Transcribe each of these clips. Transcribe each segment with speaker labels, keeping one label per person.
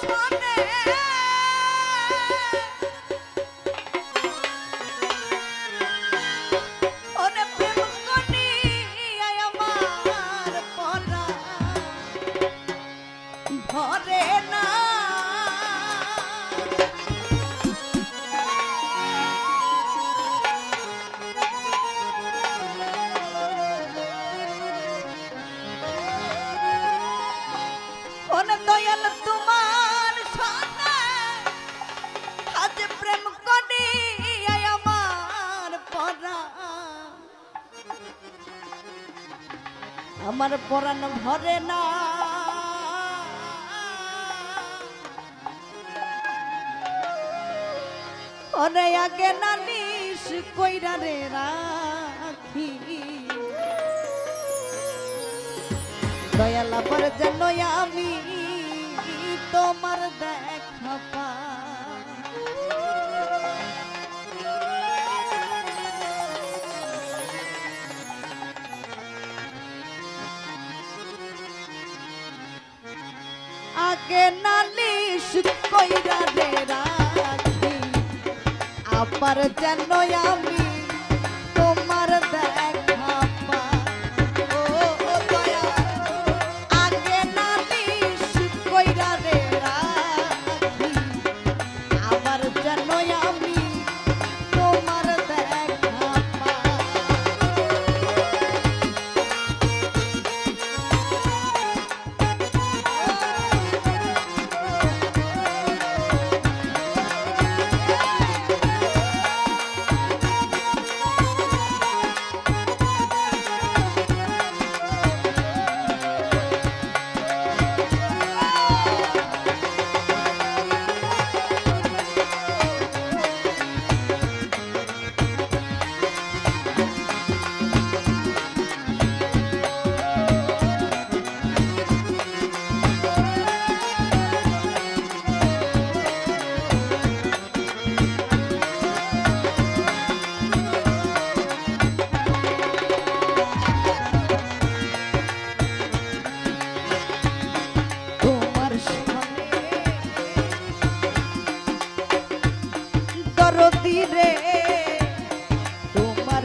Speaker 1: সনে আমার পরাণ ভরে না। অরে আগে নালিশ কইরা রে রাখি। দয়ালা পর যেন আমি তোমার দেখা পা লাগে নালিশ কইরা রে রাখি আবার যেন আমি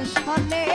Speaker 1: সনে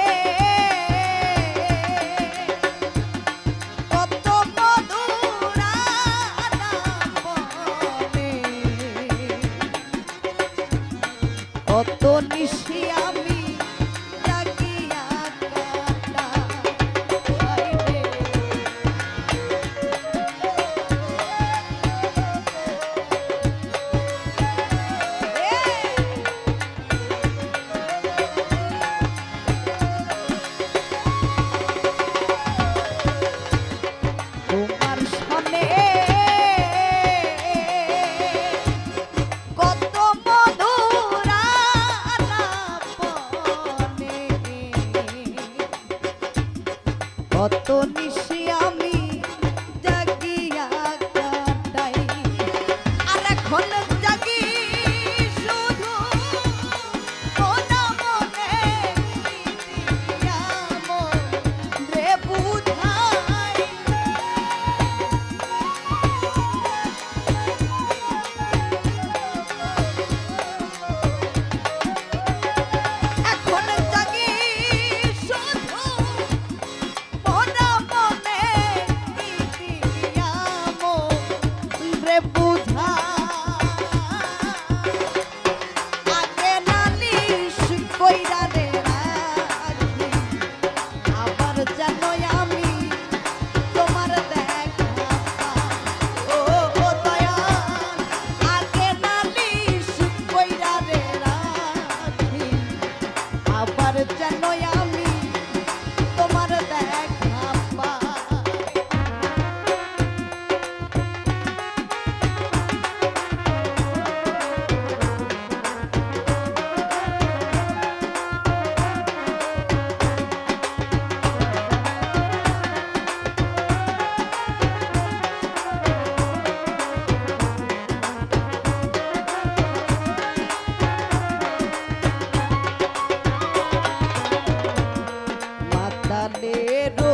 Speaker 1: গানেরও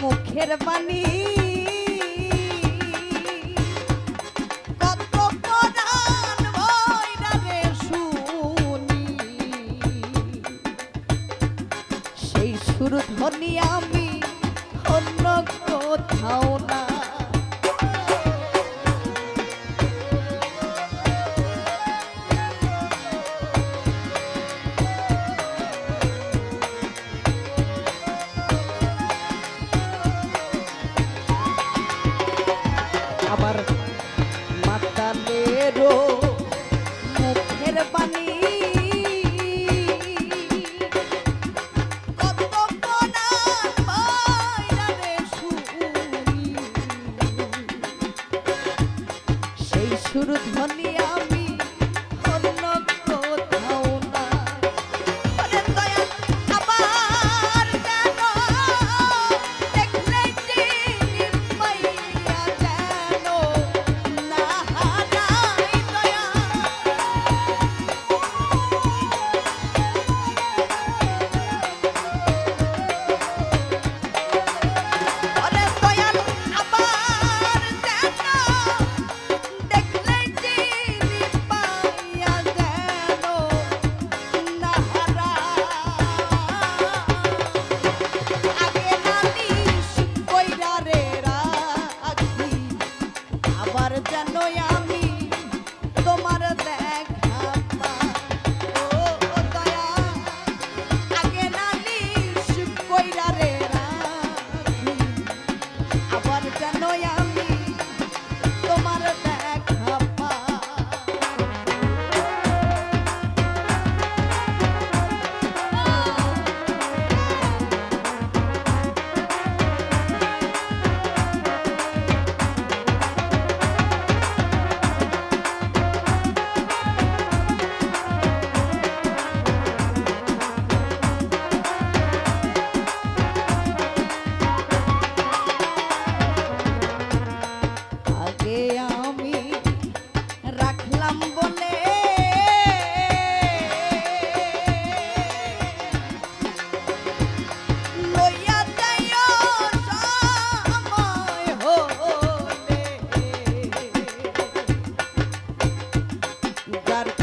Speaker 1: মুখের বাণী the bunny.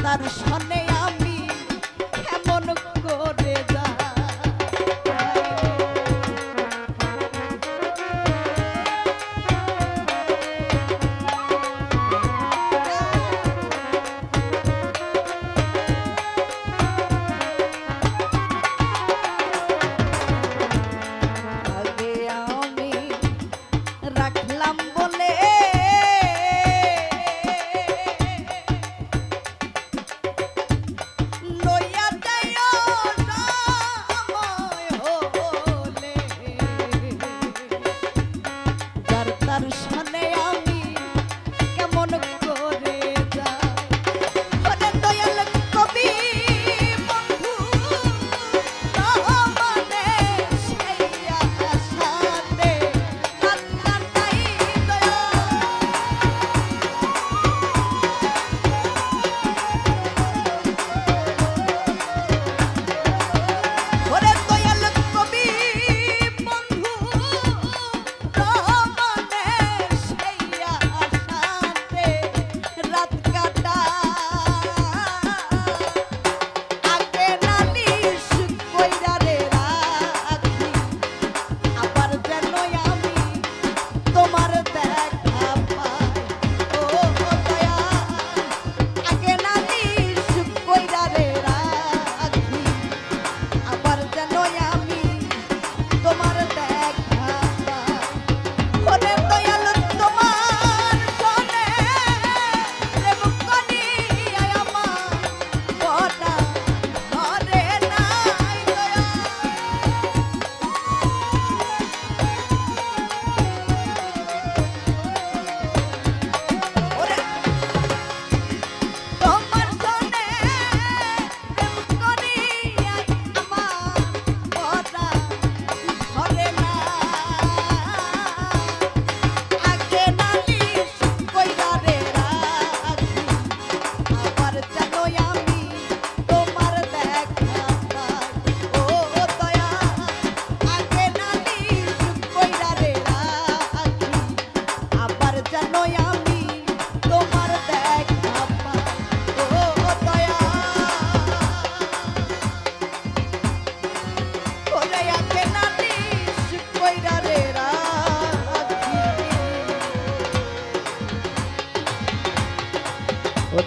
Speaker 1: তার সনে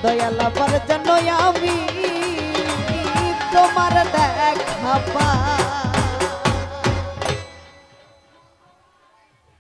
Speaker 1: দয়াল আবার যেন আমি তোমার দেখা পা